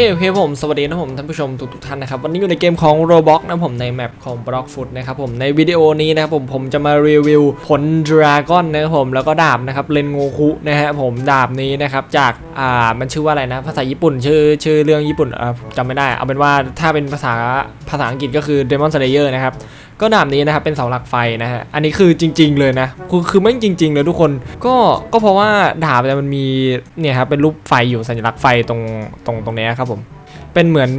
เคโอเคผมสวัสดีนะผมท่านผู้ชมทุกทุกท่านนะครับวันนี้อยู่ในเกมของ Roblox นะผมในแมปของ Block Foot นะครับผมในวิดีโอนี้นะครับผมผมจะมารีวิวผลดราก้อนนะครับผมแล้วก็ดาบนะครับเลนโงคุนะฮะผมดาบนี้นะครับจากอ่ามันชื่อว่าอะไรนะภาษาญี่ปุ่นชื่อชื่อเรื่องญี่ปุ่นอ่าจำไม่ได้เอาเป็นว่าถ้าเป็นภาษาภาษาอังกฤษก็คือ Demon Slayer นะครับ ก็ดาบนี้นะครับเป็นเสาหลักไฟนะฮะอันนี้คือจริง ๆเลยนะคือคือไม่จริง ๆ เลยทุกคนก็ก็เพราะว่าดาบเนี่ยมันมีเนี่ยครับเป็นรูปไฟอยู่สัญลักษณ์ไฟตรงตรงตรงนี้ครับผมเป็นเหมือน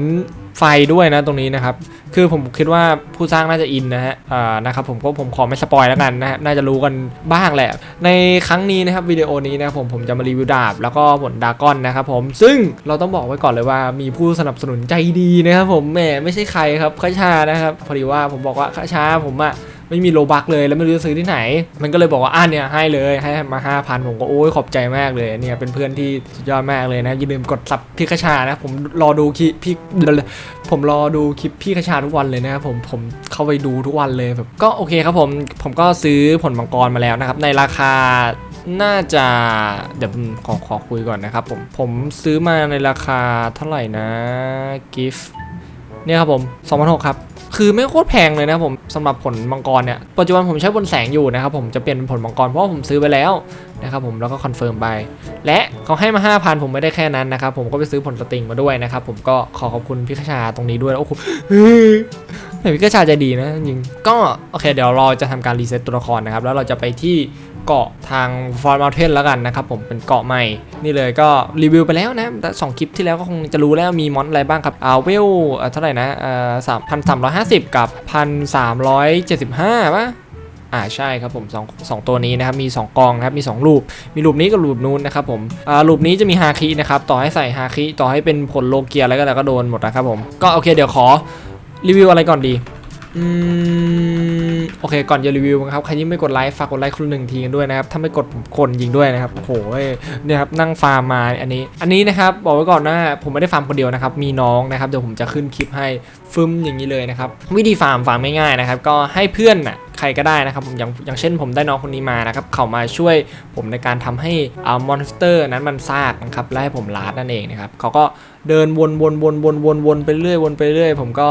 ไฟด้วยนะตรงนี้นะครับ คือผมคิดว่าผู้สร้างน่าจะอินนะฮะอ่านะครับผมก็ผมขอไม่สปอยแล้วกันนะฮะน่าจะรู้กันบ้างแหละ ในครั้งนี้นะครับวิดีโอนี้นะครับผมผมจะมารีวิวดาบ แล้วก็ผลดากอนนะครับผมซึ่งเราต้องบอกไว้ก่อนเลยว่ามีผู้สนับสนุนใจดีนะครับผมแหมไม่ใช่ใครครับข้าชานะครับพอดีว่าผมบอกว่าข้าชาผมอะ ไม่มีโลบักเลยแล้วไม่รู้จะซื้อที่ไหน มันก็เลยบอกว่าอ่าเนี่ยให้เลยให้มา 5,000 ผมก็โอ้ยขอบใจมากเลยเนี่ยเป็นเพื่อนที่สุดยอดมากเลยนะอย่าลืมกดซับพี่คชานะผมรอดูคลิปพี่ผมรอดูคลิปพี่คชาทุกวันเลยนะครับผมผมเข้าไปดูทุกวันเลยแบบก็โอเคครับผมผมก็ซื้อผลมังกรมาแล้วนะครับในราคาน่าจะเดี๋ยวขอขอคุยก่อนนะครับผมผมซื้อมาในราคาเท่าไหร่นะกิฟเนี่ยครับผม2,600ครับ คือไม่โคตรแพงเลยนะผมสำหรับผลมังกรเนี่ยปัจจุบันผมใช้บนแสงอยู่นะครับผมจะเปลี่ยนเป็นผลมังกรเพราะว่าผมซื้อไปแล้วนะครับผมแล้วก็คอนเฟิร์มไป และเขาให้มา 5,000 ผมไม่ได้แค่นั้นนะครับผมก็ไปซื้อผลสติงมาด้วยนะครับผมก็ขอขอบคุณพี่ขชาตรงนี้ด้วยโอ้โหแต่พี่ขชาใจดีนะจริงก็โอเคเดี๋ยวเราจะทำการรีเซ็ตตัวละครนะครับแล้วเราจะไปที่ เกาะทางฟอร์ม u ลเทนแล้วกันนะครับผมเป็นเกาะใหม่ นี่เลยก็รีวิวไปแล้วนะแต่สองคลิปที่แล้วก็คงจะรู้แล้วมีมอนอะไรบ้างครับอาเวลอ่าเท่าไหร่นะอ่าสามพันสามร้อยห้าสิบกับพันสามร้อยเจ็ดสิบห้าป่ะอ่าใช่ครับผมสองสองตัวนี้นะครับมี 2 กองนะครับมี 2 รูป มีรูปนี้กับรูปนู้นนะครับผมอ่ารูปนี้จะมีฮาคินะครับต่อให้ใส่ฮาคิต่อให้เป็นผลโลเกียอะไรก็แล้วก็โดนหมดนะครับผมก็โอเคเดี๋ยวขอรีวิวอะไรก่อนดี อืมโอเคก่อนจะรีวิวนะครับใครที่ไม่กดไลค์ฝากกดไลค์คนหนึ่งทีกันด้วยนะครับถ้าไม่กดผมคนยิงด้วยนะครับโอ้โหเนี่ยครับนั่งฟาร์มมาอันนี้ อันนี้นะครับบอกไว้ก่อนนะผมไม่ได้ฟาร์มคนเดียวนะครับมีน้องนะครับเดี๋ยวผมจะขึ้นคลิปให้ฟึมอย่างนี้เลยนะครับวิธีฟาร์มฟาร์มง่ายๆนะครับก็ให้เพื่อนน่ะ ใครก็ได้นะครับผมอย่างอย่างเช่นผมได้น้องคนนี้มานะครับเขามาช่วยผมในการทำให้อ่ามอนสเตอร์นั้นมันซากนะครับและให้ผมลาดนั่นเองนะครับเขาก็เดินวนวนวนวนวนวนไปเรื่อยวนไปเรื่อยผมก็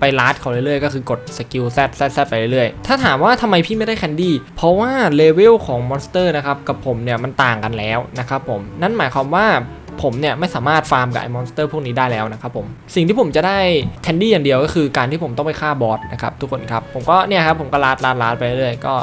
ไปลาดเขาเรื่อยๆก็คือกดสกิลแซดแซดแซดไปเรื่อยๆถ้าถามว่าทำไมพี่ไม่ได้แคนดี้เพราะว่าเลเวลของมอนสเตอร์นะครับกับผมเนี่ยมันต่างกันแล้วนะครับผมนั่นหมายความว่า ผมเนี่ยไม่สามารถฟาร์มกับไอ้มอนสเตอร์พวกนี้ได้แล้วนะครับผม สิ่งที่ผมจะได้แคนดี้อย่างเดียวก็คือการที่ผมต้องไปฆ่าบอสนะครับทุกคนครับ ผมก็เนี่ยครับผมก็ลาดลาดลาดไปเรื่อยก็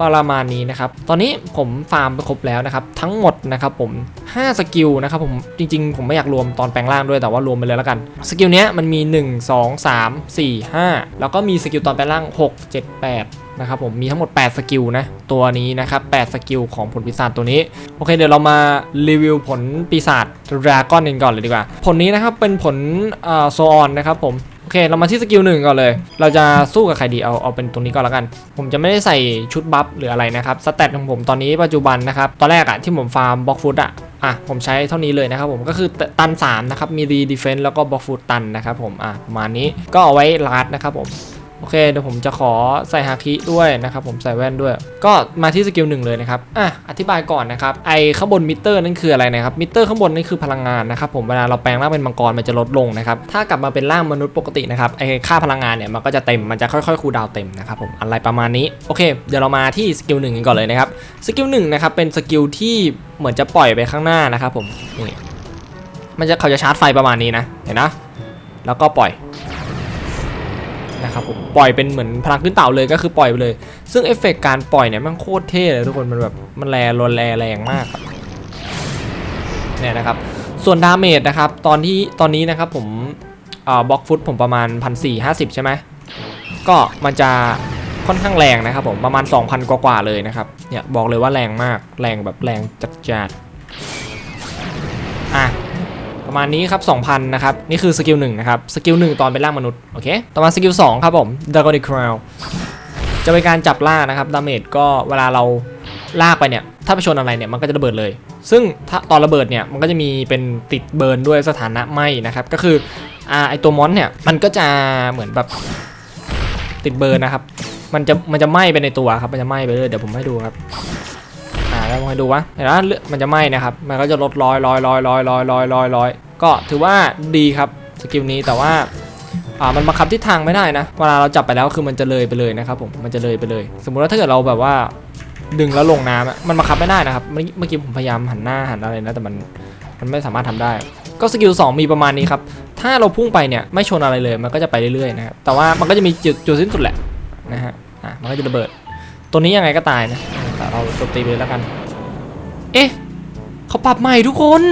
ประมาณนี้นะครับตอนนี้ผมฟาร์มไปครบแล้วนะครับทั้งหมดนะครับผม5สกิลนะครับผมจริงๆ ผมไม่อยากรวมตอนแปลงร่างด้วยแต่ว่ารวมไปเลยแล้วกันสกิลเนี้ยมันมี 1 2 3 4 5 แล้วก็มีสกิลตอนแปลงร่าง 6 7 8นะครับผมมีทั้งหมด 8 สกิลนะ ตัวนี้นะครับ 8 สกิลของผลปีศาจตัวนี้ โอเค เดี๋ยวเรามารีวิวผลปีศาจดราก้อนกันก่อนเลยดีกว่า ผลนี้นะครับ เป็นผลโซออนนะครับผม อเค เรามาที่สกิลหนึ่งก่อนเลย เราจะสู้กับใครดี เอา เอาเป็นตรงนี้ก่อนแล้วกัน ผมจะไม่ได้ใส่ชุดบัฟหรืออะไรนะครับ สเตตของผมตอนนี้ปัจจุบันนะครับ ตอนแรกอะที่ผมฟาร์มบล็อกฟุตอะอะผมใช้เท่านี้เลยนะครับผมก็คือตัน3นะครับมีรีดีเฟนต์แล้วก็บล็อกฟุตตันนะครับผมอะประมาณนี้ก็เอาไว้ลาดนะครับผม โอเคเดี๋ยวผมจะขอใส่ฮาคิด้วยนะครับผมใส่แว่นด้วย ก็มาที่สกิลหนึ่งเลยนะครับอะอธิบายก่อนนะครับไอข้างบนมิเตอร์นั่นคืออะไรนะครับมิเตอร์ข้างบนนี่คือพลังงานนะครับผมเวลาเราแปลงร่างเป็นมังกรมันจะลดลงนะครับถ้ากลับมาเป็นร่างมนุษย์ปกตินะครับไอค่าพลังงานเนี่ยมันก็จะเต็มมันจะค่อยๆคูลดาวเต็มนะครับผมอะไรประมาณนี้โอเค เดี๋ยวเรามาที่สกิลหนึ่งกันก่อนเลยนะครับสกิลหนึ่งนะครับเป็นสกิลที่เหมือนจะปล่อยไปข้างหน้านะครับผมนี่มันจะเขาจะชาร์จไฟประมาณนี้นะเห็นนะแล้วก็ปล่อย นะครับผมปล่อยเป็นเหมือนพลังขึ้นเต่าเลยก็คือปล่อยไปเลย ซึ่งเอฟเฟกต์การปล่อยเนี่ยมันโคตรเท่เลยทุกคนมันแบบมันแรงรนแรงแรงมากครับเนี่ยนะครับ ส่วนดาเมจนะครับตอนที่ตอนนี้นะครับผมบล็อกฟุตผมประมาณ 1,450 ใช่ไหมก็มันจะค่อนข้างแรงนะครับผมประมาณ 2,000 กว่าๆเลยนะครับเนี่ยบอกเลยว่าแรงมากแรงแบบแรงจัดๆอะ ประมาณนี้ครับ2,000นะครับนี่คือสกิล1นะครับสกิล1ตอนเป็นร่างมนุษย์โอเคต่อมาสกิล2ครับผม d r a g o n i c Crown จะเป็นการจับล่านะครับดาเมจก็เวลาเราลากไปเนี่ยถ้าไปชนอะไรเนี่ยมันก็จะระเบิดเลย ซึ่งถ้าตอนระเบิดเนี่ยมันก็จะมีเป็นติดเบิร์นด้วยสถานะไหมนะครับก็คืออ่าไอตัวมอนเนี่ยมันก็จะเหมือนแบบติดเบิร์นนะครับมันจะมันจะไหม้ไปในตัวครับมันจะไหม้ไปเลยเดี๋ยวผมให้ดูครับ อ่าแล้วมาดูวะเห็นไหมเลือดมันจะไหม้นะครับ มันก็จะลดร้อยร้อยร้อยร้อยร้อยร้อยร้อยร้อยก็ถือว่าดีครับสกิลนี้แต่ว่าอ่ามันบังคับทิศทางไม่ได้นะ เวลาเราจับไปแล้วคือมันจะเลยไปเลยนะครับผมมันจะเลยไปเลย สมมุติว่าถ้าเกิดเราแบบว่าดึงแล้วลงน้ำมันบังคับไม่ได้นะครับ เมื่อกี้ผมพยายามหันหน้าหันอะไรนะแต่มันมันไม่สามารถทำได้ ก็สกิล2มีประมาณนี้ครับ ถ้าเราพุ่งไปเนี่ยไม่ชนอะไรเลยมันก็จะไปเรื่อยๆนะครับแต่ว่ามันก็จะมีจุดจุดสิ้นสุดแหละนะฮะอะมันก็จะระเบิด ตัวนี้ยังไงก็ตายนะแต่เราโจมตีไปเลยแล้วกัน เอ๊ะเขาปรับใหม่ทุกคน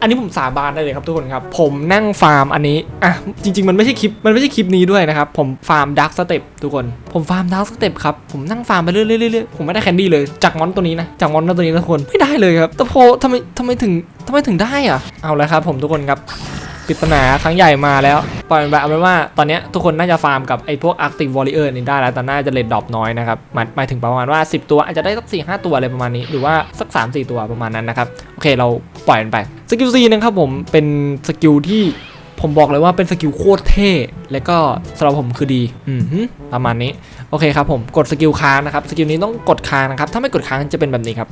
อันนี้ผมสาบานได้เลยครับทุกคนครับ ผมนั่งฟาร์มอันนี้ อะ จริง ๆ มันไม่ใช่คลิป มันไม่ใช่คลิปนี้ด้วยนะครับ ผมฟาร์มดักสเต็ปทุกคน ผมฟาร์มดักสเต็ปครับ ผมนั่งฟาร์มไปเรื่อยๆๆผมไม่ได้แคนดี้เลย จากมอนตัวนี้นะ จากมอนตัวนี้นะทุกคน ไม่ได้เลยครับ แต่โพทำไมทำไมถึงทำไมถึงได้อะ เอาละครับผมทุกคนครับ ปริศนาครั้งใหญ่มาแล้ว ปล่อยมันไปเอาเป็นว่าตอนนี้ทุกคนน่าจะฟาร์มกับไอ้พวกอาร์ติ w วอริเออร์นี่ได้แล้วแต่น่าจะเลดดรอปน้อยนะครับหมายหมายถึงประมาณว่า 10 ตัวอาจจะได้สัก4 5ตัวอะไรประมาณนี้ หรือว่าสัก 3 4 ตัวประมาณนั้นนะครับโอเคเราปล่อยมันไปสกิลซีนะครับผมเป็นสกิลที่ผมบอกเลยว่าเป็นสกิลโคตรเท่ และก็สำหรับผมคือดี อืมฮึประมาณนี้ โอเคครับผมกดสกิลค้างนะครับ สกิลนี้ต้องกดค้างนะครับ ถ้าไม่กดค้างจะเป็นแบบนี้ครับ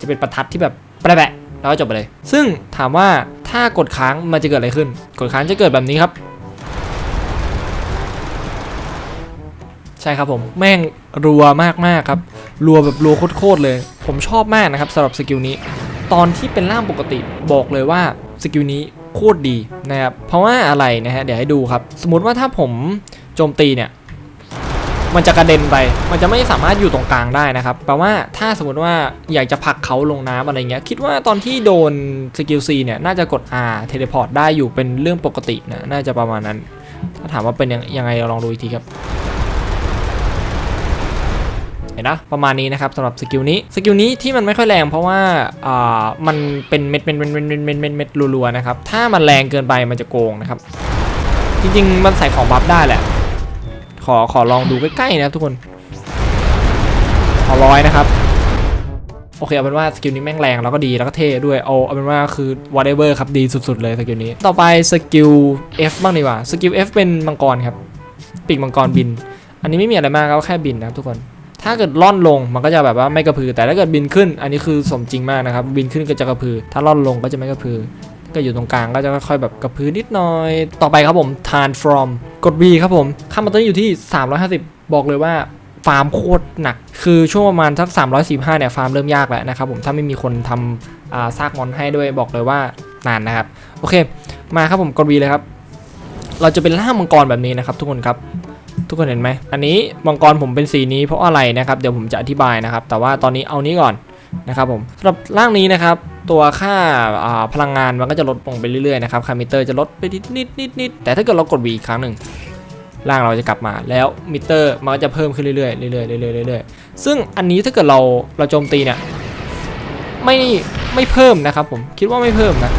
จะเป็นประทัดที่แบบแปะแล้วก็จบไปเลย ซึ่งถามว่า ถ้ากดค้างมันจะเกิดอะไรขึ้น กดค้างจะเกิดแบบนี้ครับ ใช่ครับผม แม่งรัวมากๆครับ รัวแบบรัวโคตรเลย ผมชอบมากนะครับสำหรับสกิลนี้ ตอนที่เป็นร่างปกติบอกเลยว่าสกิลนี้โคตรดีนะครับ เพราะว่าอะไรนะฮะ เดี๋ยวให้ดูครับ สมมติว่าถ้าผมโจมตีเนี่ย มันจะกระเด็นไป มันจะไม่สามารถอยู่ตรงกลางได้นะครับ แปลว่าถ้าสมมติว่าอยากจะผลักเขาลงน้ำอะไรเงี้ย คิดว่าตอนที่โดนสกิล C เนี่ย น่าจะกด R เทเลพอร์ตได้อยู่เป็นเรื่องปกตินะ น่าจะประมาณนั้น ถ้าถามว่าเป็นยังยังไงเราลองดูอีกทีครับ เห็นนะ ประมาณนี้นะครับสำหรับสกิลนี้ สกิลนี้ที่มันไม่ค่อยแรงเพราะว่าอ่ามันเป็นเม็ดเม็ดเม็ดเม็ดเม็ดเม็ดเม็ดเม็ดรัวๆนะครับ ถ้ามันแรงเกินไปมันจะโกงนะครับ จริงๆ มันใส่ของบัฟได้แหละ ขอขอลองดูใกล้ๆนะครับทุกคนขอร้อยนะครับ โอเคเอาเป็นว่าสกิลนี้แม่งแรงแล้วก็ดีแล้วก็เท่ด้วยเอาเอาเป็นว่าคือ whatever ครับดีสุดๆเลยสกิลนี้ ต่อไปสกิล F บ้างดีกว่าสกิล F เป็นมังกรครับปีกมังกรบิน อันนี้ไม่มีอะไรมากก็แค่บินนะครับทุกคนถ้าเกิดล่อนลงมันก็จะแบบว่าไม่กระพือ แต่ถ้าเกิดบินขึ้น อันนี้คือสมจริงมากนะครับ บินขึ้นก็จะกระพือ ถ้าล่อนลงก็จะไม่กระพือ ก็อยู่ตรงกลางก็จะค่อยๆแบบกระพือนิดหน่อย ต่อไปครับผม transform กด B ครับผมค่ามันตอนนี้อยู่ที่ 350 บอกเลยว่าฟาร์มโคตรหนัก คือช่วงประมาณสัก345เนี่ยฟาร์มเริ่มยากแล้วนะครับผมถ้าไม่มีคนทำซากมอนให้ด้วยบอกเลยว่านานนะครับ โอเค มาครับผมกด B เลยครับ เราจะเป็นล่างมังกรแบบนี้นะครับ ทุกคนครับทุกคนเห็นไหม อันนี้มังกรผมเป็นสีนี้เพราะอะไรนะครับ เดี๋ยวผมจะอธิบายนะครับ แต่ว่าตอนนี้เอานี้ก่อนนะครับผมสำหรับร่างนี้นะครับ ตัวค่าาพลังงานมันก็จะลดลงไปเรื่อยๆนะครับคามิเตอร์จะลดไปนิดนิดนิดแต่ถ้าเกิดเรากด V อีกครั้งหนึ่งร่างเราจะกลับมาแล้วมิเตอร์มันก็จะเพิ่มขึ้นเรื่อยๆเรื่อยๆเรื่อยๆเรื่อยๆซึ่งอันนี้ถ้าเกิดเราเราโจมตีเนี่ยไม่ไม่เพิ่มนะครับผมคิดว่าไม่เพิ่มนะ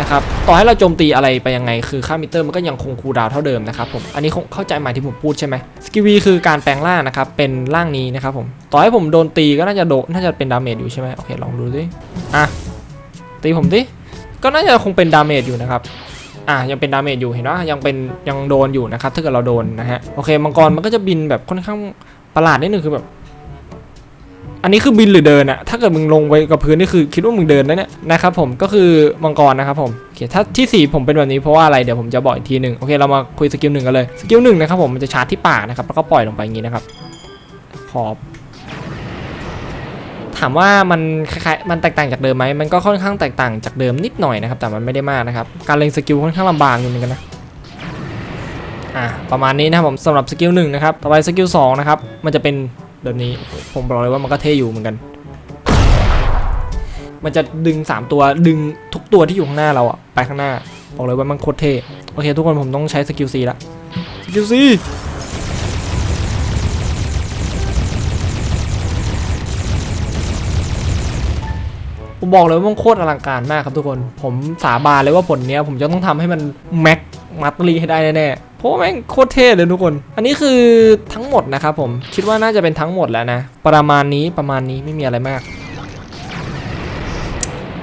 นะครับต่อให้เราโจมตีอะไรไปยังไงคือค่ามิเตอร์มันก็ยังคงคูลดาวเท่าเดิมนะครับผมอันนี้คงเข้าใจหมายที่ผมพูดใช่ไหมสกิวีคือการแปลงร่างนะครับเป็นร่างนี้นะครับผมต่อให้ผมโดนตีก็น่าจะโดนน่าจะเป็นดาเมจอยู่ใช่ไหมโอเคลองดูสิอะตีผมดิก็น่าจะคงเป็นดาเมจอยู่นะครับอะยังเป็นดาเมจอยู่เห็นว่ายังเป็นยังโดนอยู่นะครับถ้าเกิดเราโดนนะฮะโอเคมังกรมันก็จะบินแบบค่อนข้างประหลาดนิดนึงคือแบบ อันนี้คือบินหรือเดินอะถ้าเกิดมึงลงไปกับพื้นนี่คือคิดว่ามึงเดินนะเนี่ยนะครับผมก็คือมังกรนะครับผมโอเคถ้าที่สี่ผมเป็นแบบนี้เพราะว่าอะไรเดี๋ยวผมจะบอกอีกทีหนึ่งโอเคเรามาคุยสกิลหนึ่งกันเลยสกิลหนึ่งนะครับผมมันจะชาร์จที่ปากนะครับแล้วก็ปล่อยลงไปอย่างนี้นะครับขอบถามว่ามันคล้ายๆมันแตกต่างจากเดิมไหมมันก็ค่อนข้างแตกต่างจากเดิมนิดหน่อยนะครับ แต่มันไม่ได้มากนะครับ การเล็งสกิลค่อนข้างลำบากอยู่เหมือนกันนะอะประมาณนี้นะครับผมสำหรับสกิลหนึ่งนะครับ ต่อไปสกิลสองนะครับ มันจะเป็น แบบนี้ผมบอกเลยว่ามันก็เท่อยู่เหมือนกัน มันจะดึง 3 ตัวดึงทุกตัวที่อยู่ข้างหน้าเราอะไปข้างหน้าบอกเลยว่ามันโคตรเท่โอเค ทุกคนผมต้องใช้สกิลซีละสกิลซีผมบอกเลยว่ามันโคตรอลังการมากครับทุกคน ผมสาบานเลยว่าผลเนี้ยผมจะต้องทำให้มันแม็กมัตรีให้ได้แน่ๆ เพราะแม่งโคตรเท่เลยทุกคน อันนี้คือทั้งหมดนะครับผม คิดว่าน่าจะเป็นทั้งหมดแล้วนะ ประมาณนี้ประมาณนี้ไม่มีอะไรมาก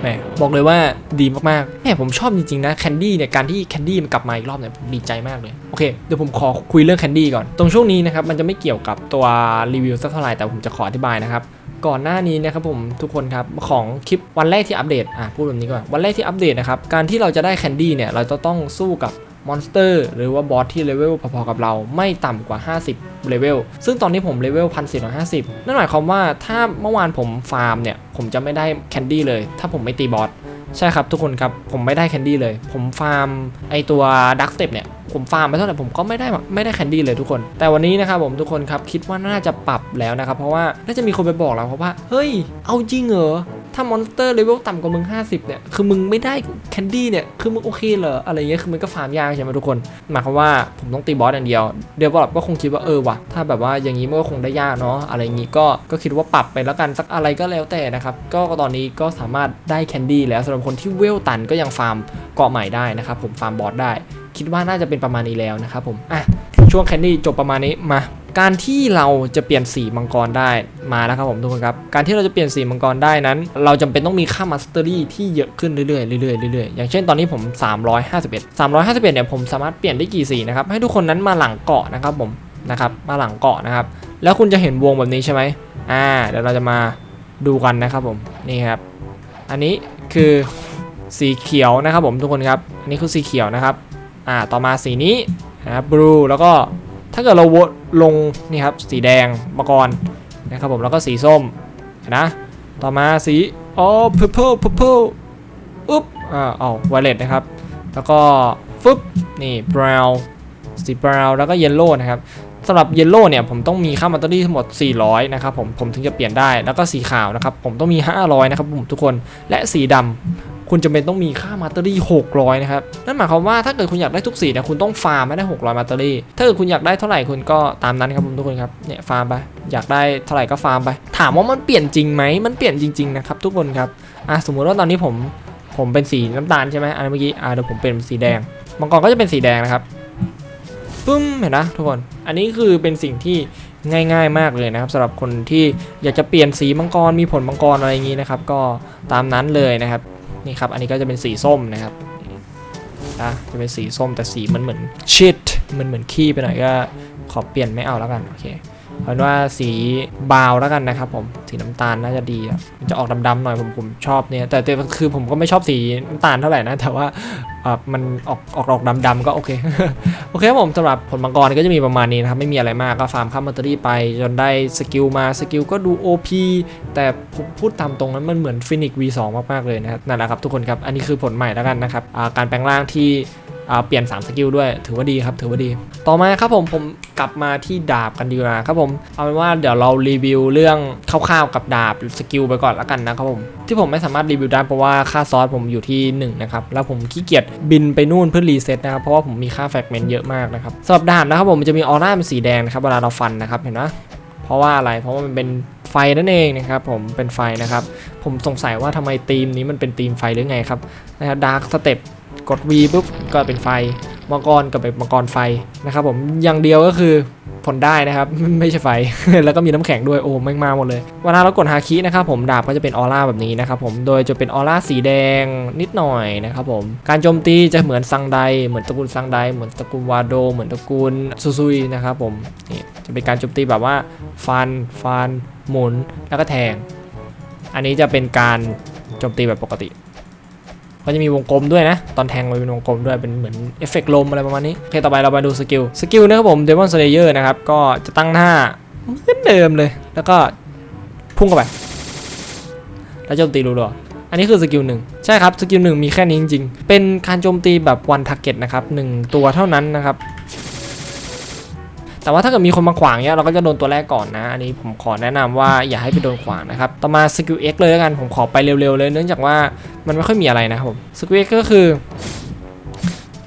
แหมบอกเลยว่าดีมากๆแหมผมชอบจริงๆนะแคนดี้เนี่ยการที่แคนดี้มันกลับมาอีกรอบเนี่ยผมดีใจมากเลย โอเค เดี๋ยวผมขอคุยเรื่องแคนดี้ก่อน ตรงช่วงนี้นะครับมันจะไม่เกี่ยวกับตัวรีวิวสักเท่าไหร่แต่ผมจะขออธิบายนะครับก่อนหน้านี้นะครับผมทุกคนครับของคลิปวันแรกที่อัปเดตอะพูดแบบนี้ก่อนวันแรกที่อัปเดตนะครับการที่เราจะได้แคนดี้เนี่ยเราจะต้องสู้กับ มอนสเตอร์หรือว่าบอสที่เลเวลพอๆกับเราไม่ต่ำกว่า 50เลเวลซึ่งตอนนี้ผมเลเวล1450 นั่นหมายความว่าถ้าเมื่อวานผมฟาร์มเนี่ย ผมจะไม่ได้แคนดี้เลย ถ้าผมไม่ตีบอสใช่ครับทุกคนครับ ผมไม่ได้แคนดี้เลย ผมฟาร์มไอตัวดักสเต็ปเนี่ย ผมฟาร์มไปเท่าไหร่ผมก็ไม่ได้ไม่ได้แคนดี้เลยทุกคน แต่วันนี้นะครับผมทุกคนครับคิดว่าน่าจะปรับแล้วนะครับเพราะว่าน่าจะมีคนไปบอกเราเพราะว่าเฮ้ยเอาจริงเหรอถ้ามอนสเตอร์เลเวลต่ำกว่ามึง 50 เนี่ย คือมึงไม่ได้แคนดี้เนี่ย คือมึงโอเคเหรอ อะไรเงี้ย คือมันก็ฟาร์มยากใช่ไหมทุกคน หมายความว่าผมต้องตีบอสอย่างเดียว เดี๋ยวบอสก็คงคิดว่าเออว่ะถ้าแบบว่าอย่างนี้มันก็คงได้ยากเนาะ อะไรอย่างงี้ก็ ก็คิดว่าปรับไปแล้วกันสักอะไรก็แล้วแต่นะครับ ก็ตอนนี้ก็สามารถได้แคนดี้แล้วสำหรับคนที่เวลตันก็ยังฟาร์มเกาะใหม่ได้นะครับ ผมฟาร์มบอสได้ คิดว่าน่าจะเป็นประมาณนี้แล้วนะครับผมอะช่วงแคนดี้จบประมาณนี้มาการที่เราจะเปลี่ยนสีมังกรได้มาแล้วครับผมทุกคนครับ การที่เราจะเปลี่ยนสีมังกรได้นั้น เราจำเป็นต้องมีค่ามาสเตอรี่ที่เยอะขึ้นเรื่อยๆเรื่อยๆเรื่อยๆอย่างเช่นตอนนี้ผม 351 351เนี่ยผมสามารถเปลี่ยนได้กี่สีนะครับให้ทุกคนนั้นมาหลังเกาะนะครับผมนะครับมาหลังเกาะนะครับ แล้วคุณจะเห็นวงแบบนี้ใช่ไหมอ่าเดี๋ยวเราจะมาดูกันนะครับผมนี่ครับ อันนี้คือสีเขียวนะครับผมทุกคนครับอันนี้คือสีเขียวนะครับ อ่าต่อมาสีนี้นะครับบลูแล้วก็ถ้าเกิดเราวนลงนี่ครับสีแดงมาก่อนนะครับผมแล้วก็สีส้มนะต่อมาสีอ๋อ purple purple อุ๊บอ่าเอาไวเลตนะครับ แล้วก็ฟึบนี่ brown สี brown แล้วก็ yellow นะครับสำหรับ yellow เนี่ยผมต้องมีค่ามัตเตอรี่ทั้งหมด 400 นะครับผมผมถึงจะเปลี่ยนได้แล้วก็สีขาวนะครับผมต้องมี 500 นะครับผมทุกคนและสีดำ คุณจะเป็นต้องมีค่ามาตเตอรี่600 นะครับ นั่นหมายความว่าถ้าเกิดคุณอยากได้ทุกสีนี่ยคุณต้องฟาร์มไม่ได้ 600 มาตเตอรี่ ถ้าเกิดคุณอยากได้เท่าไหร่คุณก็ตามนั้นครับผมทุกคนครับ เนี่ยฟาร์มไป อยากได้เท่าไหร่ก็ฟาร์มไป ถามว่ามันเปลี่ยนจริงไหม มันเปลี่ยนจริงๆนะครับทุกคนครับ อะสมมุติว่าตอนนี้ผมผมเป็นสีน้ำตาลใช่ไหมอันเมื่อกี้ อะเดี๋ยวผมเป็นสีแดง มังกรก็จะเป็นสีแดงนะครับปึ้มเห็นนะทุกคน อันนี้คือเป็นสิ่งที่ง่ายๆมากเลยนะครับสำหรับคนที่อยากจะเปลี่ยนสีมังกรมีผลมังกรอะไรอย่างนี้นะครับ ก็ตามนั้นเลยนะครับ นี่ครับ อันนี้ก็จะเป็นสีส้มนะครับนะจะเป็นสีส้มแต่สีมันเหมือนชิดมันเหมือนขี้ไปหน่อยก็ขอเปลี่ยนไม่เอาแล้วกัน โอเค เอาเป็นว่าสีบาวแล้วกันนะครับผมสีน้ำตาลน่าจะดีมันจะออกดำๆหน่อยผมผมชอบเนี่ยแต่แต่คือผมก็ไม่ชอบสีน้ำตาลเท่าไหร่นะ แต่ว่ามันออกออกออกดำๆก็โอเคโอเคครับผมสำหรับผลมังกรก็จะมีประมาณนี้นะครับไม่มีอะไรมากก็ฟาร์มข้ามมัตเตอรี่ไป จนได้สกิลมาสกิลก็ดู OP แต่ผมพูดตามตรงนั้นมันเหมือนฟินิก V2 มากๆเลยนะครับนั่นแหละครับทุกคนครับอันนี้คือผลใหม่แล้วกันนะครับการแปลงร่างที่ เปลี่ยน 3 สกิลด้วย ถือว่าดีครับ ถือว่าดี ต่อมาครับผม ผมกลับมาที่ดาบกันดีกว่าครับผม เอาเป็นว่าเดี๋ยวเรารีวิวเรื่องคร่าวๆกับดาบสกิลไปก่อนแล้วกันนะครับผม ที่ผมไม่สามารถรีวิวได้เพราะว่าค่าซอสผมอยู่ที่1นะครับ แล้วผมขี้เกียจบินไปนู่นเพื่อรีเซ็ตนะครับ เพราะว่าผมมีค่าแฟกเมนต์เยอะมากนะครับสำหรับดาบนะครับผมมันจะมีออร่าเป็นสีแดงนะครับ เวลาเราฟันนะครับ เห็นไหม เพราะว่าอะไรเพราะว่ามันเป็นไฟนั่นเองนะครับผมเป็นไฟนะครับ ผมสงสัยว่าทำไมธีมนี้มันเป็นธีมไฟหรือไงครับนะครับดาร์คสเต็ปกด V ปุ๊บก็เป็นไฟมังกรกับเป็นมังกรไฟนะครับผมอย่างเดียวก็คือ ผลได้นะครับ ไม่ใช่ไฟ แล้วก็มีน้ำแข็งด้วยโอ้ไม่งมาหมดเลยเวลาเรากดฮาคินะครับผมดาบก็จะเป็นออร่าแบบนี้นะครับผมโดยจะเป็นออร่าสีแดงนิดหน่อยนะครับผมการโจมตีจะเหมือนซังไดเหมือนตระกูลซังไดเหมือนตระกูลวาโด เหมือนตระกูลซูซุยนะครับผมนี่จะเป็นการโจมตีแบบว่าฟันฟันหมุนแล้วก็แทง อันนี้จะเป็นการโจมตีแบบปกติ ก็จะมีวงกลมด้วยนะ ตอนแทงมันเป็นวงกลมด้วยเป็นเหมือนเอฟเฟกต์ลมอะไรประมาณนี้โอเคต่อไปเรามาดูสกิลสกิลนะครับผมเดมอนสเลเยอร์นะครับก็จะตั้งหน้าเหมือนเดิมเลย แล้วก็พุ่งเข้าไป แล้วโจมตีรัวๆอันนี้คือสกิลหนึ่งใช่ครับสกิลหนึ่งมีแค่นี้จริงๆ เป็นการโจมตีแบบ one target นะครับหนึ่งตัวเท่านั้นนะครับ แต่ว่าถ้าเกิดมีคนมาขวางเนี้ยเราก็จะโดนตัวแรกก่อนนะ อันนี้ผมขอแนะนำว่าอย่าให้ไปโดนขวางนะครับ ต่อมาสกิล X เลยแล้วกัน ผมขอไปเร็วๆเลย เนื่องจากว่ามันไม่ค่อยมีอะไรนะครับผมสกิล X ก็คือ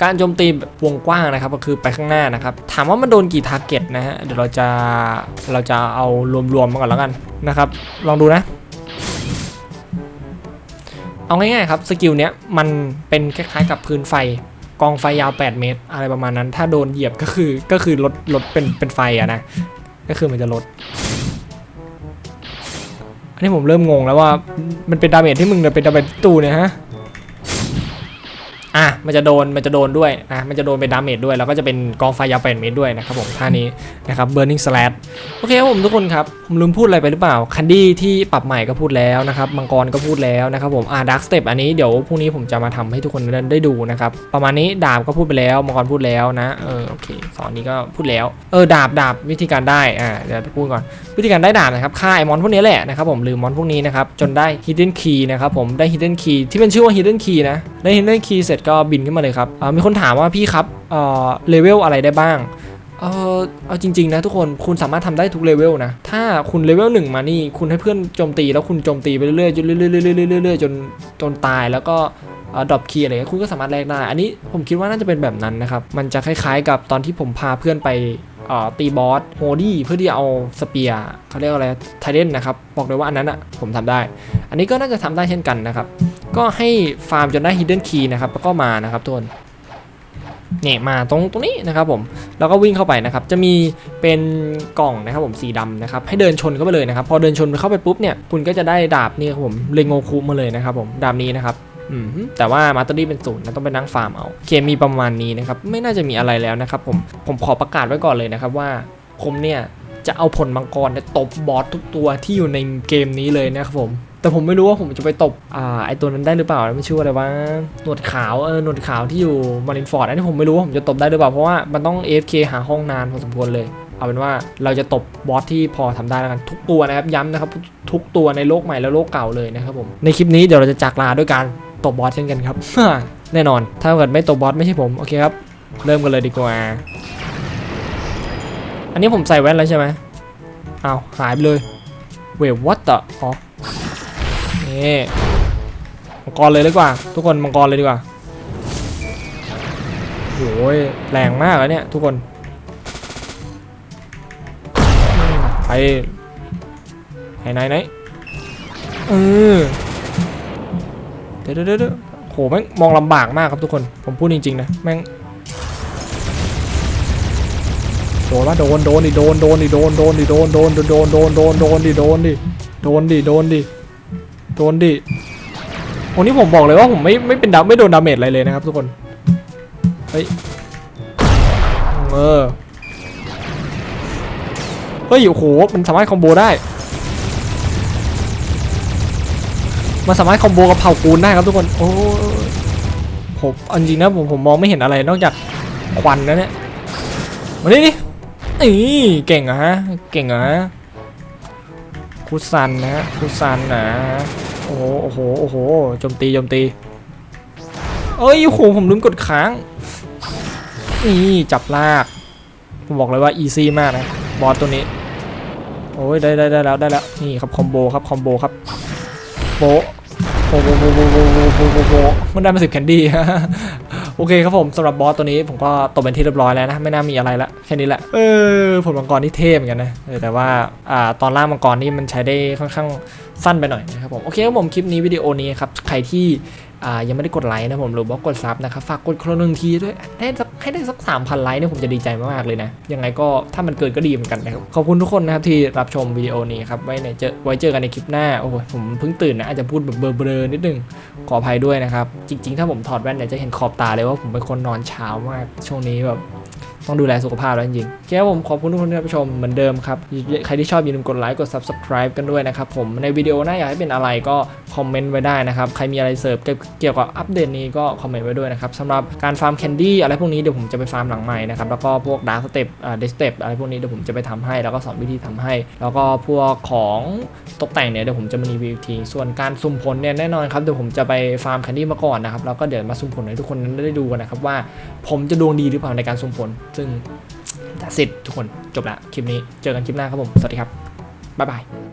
การโจมตีวงกว้างนะครับ ก็คือไปข้างหน้านะครับ ถามว่ามันโดนกี่ทาร์เก็ตนะฮะ เดี๋ยวเราจะเราจะเอารวมๆมาก่อนแล้วกันนะครับ ลองดูนะเอาง่ายๆครับสกิลเนี้ยมันเป็นคล้ายๆกับพื้นไฟ กองไฟยาว 8 เมตร อะไรประมาณนั้น ถ้าโดนเหยียบก็คือก็คือลดลดเป็นเป็นไฟอะนะ ก็คือมันจะลด อันนี้ผมเริ่มงงแล้วว่ามันเป็นดาเมจที่มึงหรือเป็นดาเมจตู้เนี่ยฮะ อะมันจะโดนมันจะโดนด้วยนะมันจะโดนเป็นดาเมจด้วย แล้วก็จะเป็นกองไฟยาว8เมตรด้วยนะครับผมท่านี้นะครับ burning slash โอเคครับผมทุกคนครับ ผมลืมพูดอะไรไปหรือเปล่า คันดี้ที่ปรับใหม่ก็พูดแล้วนะครับมังกรก็พูดแล้วนะครับผมอ่าดักสเต็ปอันนี้เดี๋ยวพรุ่งนี้ผมจะมาทำให้ทุกคนได้ดูนะครับ ประมาณนี้ดาบก็พูดไปแล้วมังกรพูดแล้วนะเออโอเคสอนนี้ก็พูดแล้วเออดาบดาบวิธีการได้อ่าเดี๋ยวพูดก่อนวิธีการได้ดาบนะครับฆ่าไอมอนพวกนี้แหละนะครับผมหรือมอนพวกนี้นะครับจนได้ hidden key นะครับผมได้ hidden key ที่เป็นชื่อว่า hidden key นะได้ hidden key เสร็จก็บินขึ้นมาเลยครับมีคนถามว่าพี่ครับเลเวลอะไรได้บ้างเออเอาจริง ๆ นะทุกคนคุณสามารถทำได้ทุกเลเวลนะ ถ้าคุณเลเวลหนึ่งมานี่ คุณให้เพื่อนโจมตีแล้วคุณโจมตีไปเรื่อยๆจนเรื่อยๆเรื่อยๆจนจนตายแล้วก็ดรอปคีย์อะไรคุณก็สามารถแลกได้ อันนี้ผมคิดว่าน่าจะเป็นแบบนั้นนะครับ มันจะคล้ายๆ กับตอนที่ผมพาเพื่อนไปตีบอสโฮดี้เพื่อที่เอาสเปียร์เขาเรียกว่าอะไรไทเดนนะครับ บอกเลยว่าอันนั้นอะผมทำได้ อันนี้ก็น่าจะทำได้เช่นกันนะครับ ก็ให้ฟาร์มจนได้ hidden key นะครับแล้วก็มานะครับทุกคนเนี่ยมาตรงตรงนี้นะครับผมแล้วก็วิ่งเข้าไปนะครับ จะมีเป็นกล่องนะครับผมสีดำนะครับ ให้เดินชนเข้าไปเลยนะครับ พอเดินชนเข้าไปปุ๊บเนี่ยคุณก็จะได้ดาบนี่ครับผมเรโงคุมาเลยนะครับผมดาบนี้นะครับอืมแต่ว่ามาสเตอรี่เป็นศูนย์นะต้องไปนั่งฟาร์มเอาเคมีประมาณนี้นะครับ ไม่น่าจะมีอะไรแล้วนะครับผมผมขอประกาศไว้ก่อนเลยนะครับว่าผมเนี่ยจะเอาผลมังกรตบบอสทุกตัวที่อยู่ในเกมนี้เลยนะครับผม แต่ผมไม่รู้ว่าผมจะไปตบอ่าไอตัวนั้นได้หรือเปล่าไม่ชื่อว่าอะไรวะหนวดขาวเออหนวดขาวที่อยู่มารินฟอร์ดอันนี้ผมไม่รู้ว่าผมจะตบได้หรือเปล่าเพราะว่ามันต้อง AFK หาห้องนานพอสมควรเลย เอาเป็นว่าเราจะตบบอสที่พอทำได้แล้วกันทุกตัวนะครับย้ำนะครับทุกตัวในโลกใหม่และโลกเก่าเลยนะครับผมในคลิปนี้เดี๋ยวเราจะจากลาด้วยการตบบอสเช่นกันครับแน่นอน ถ้าเกิดไม่ตบบอสไม่ใช่ผมโอเคครับเริ่มกันเลยดีกว่า อันนี้ผมใส่แว่นแล้วใช่ไหมอ้าวหายไปเลยเวฟวัตต์อ๋อ นี่มังกรเลยดีกว่า ทุกคนมังกรเลยดีกว่าโอ้ยแรงมากแล้วเนี่ย ทุกคนไปไหนไหนไหนเออเดี๋ยวเดี๋ยวเดี๋ยวโหแม่งมองลำบากมากครับทุกคน ผมพูดจริงๆนะแม่งโดนว่าโดนโดนดิโดนโดนดิโดนโดนดิโดนโดนโดนโดนโดนโดนดิโดนดิโดนดิโดนดิ โดนดิวันนี้ผมบอกเลยว่าผมไม่ไม่เป็นดาไม่โดนดาเมจอะไรเลยนะครับทุกคน เฮ้ย เออ เฮ้ยโอ้โห มันสามารถคอมโบได้ มันสามารถคอมโบกับเผ่ากูนได้ครับทุกคน โอ้ผมจริงนะผมผมมองไม่เห็นอะไรนอกจากควันนะเนี่ยมานี่นี่นี่เก่งเหรอฮะ เก่งเหรอฮะคุซันนะฮะคุซันนะ อ้โหโอ้โหโอ้โหโจมตีโจมตี เอ้ยโอ้โหผมลืมกดค้าง นี่จับลากผมบอกเลยว่าอีซี่มากนะบอสตัวนี้ โอ้ยได้ได้ได้แล้วได้แล้วนี่ครับคอมโบครับคอมโบครับโบ โอ้โหมันได้มาสิบแคนดี้โอเคครับผมสำหรับบอสตัวนี้ผมก็ตบเป็นที่เรียบร้อยแล้วนะ ไม่น่ามีอะไรละแค่นี้แหละเออผลมังกรนี่เท่เหมือนกันนะแต่ว่าอ่าตอนล่างมังกรนี่มันใช้ได้ค่อนข้างสั้นไปหน่อยนะครับผมโอเคครับผมคลิปนี้วิดีโอนี้ครับใครที่ ยังไม่ได้กดไลค์นะผมหรือว่ากดซับนะครับฝากกดครหนึ่งทีด้วยให้สักให้ได้สักสามพันไลค์เนี่ยผมจะดีใจมากๆเลยนะ ยังไงก็ถ้ามันเกิดก็ดีเหมือนกันนะครับ ขอบคุณทุกคนนะครับที่รับชมวิดีโอนี้ครับ ไว้ในเจอไว้เจอกันในคลิปหน้า โอ้โหผมเพิ่งตื่นนะ อาจจะพูดแบบเบลอๆนิดนึง ขออภัยด้วยนะครับ จริง ๆ ถ้าผมถอดแว่นเนี่ยจะเห็นขอบตาเลยว่าผมเป็นคนนอนเช้ามากช่วงนี้แบบต้องดูแลสุขภาพแล้วจริงๆแค่ผมขอบคุณทุกคนที่รับชมเหมือนเดิมครับ ใครที่ชอบอย่าลืมกดไลค์กด subscribe กันด้วยนะครับผมในวิดีโอหน้าอยากให้เป็นอะไรก็คอมเมนต์ไว้ได้นะครับ ใครมีอะไรเสิร์ฟเกี่ยวกับอัปเดตนี้ก็คอมเมนต์ไว้ด้วยนะครับสำหรับการฟาร์มแคนดี้อะไรพวกนี้เดี๋ยวผมจะไปฟาร์มหลังใหม่นะครับแล้วก็พวกดาร์สเต็ปเดสเต็ปอะไรพวกนี้เดี๋ยวผมจะไปทำให้แล้วก็สอนวิธีทำให้ แล้วก็พวกของตกแต่งเนี่ยเดี๋ยวผมจะมารีวิวอีกทีส่วนการสุ่มผลเนี่ยแน่นอนครับเดี๋ยวผมจะไปฟาร์มแคนดี้มาก่อนนะครับแล้วก็เดี๋ยวมาสุ่มผลให้ทุกคนนั้นได้ดูกันนะครับว่าผมจะดวงดีหรือเปล่าในการสุ่มผลซึ่ง that's it ทุกคนจบละคลิปนี้ เจอกันคลิปหน้าครับผม สวัสดีครับ บ๊ายบาย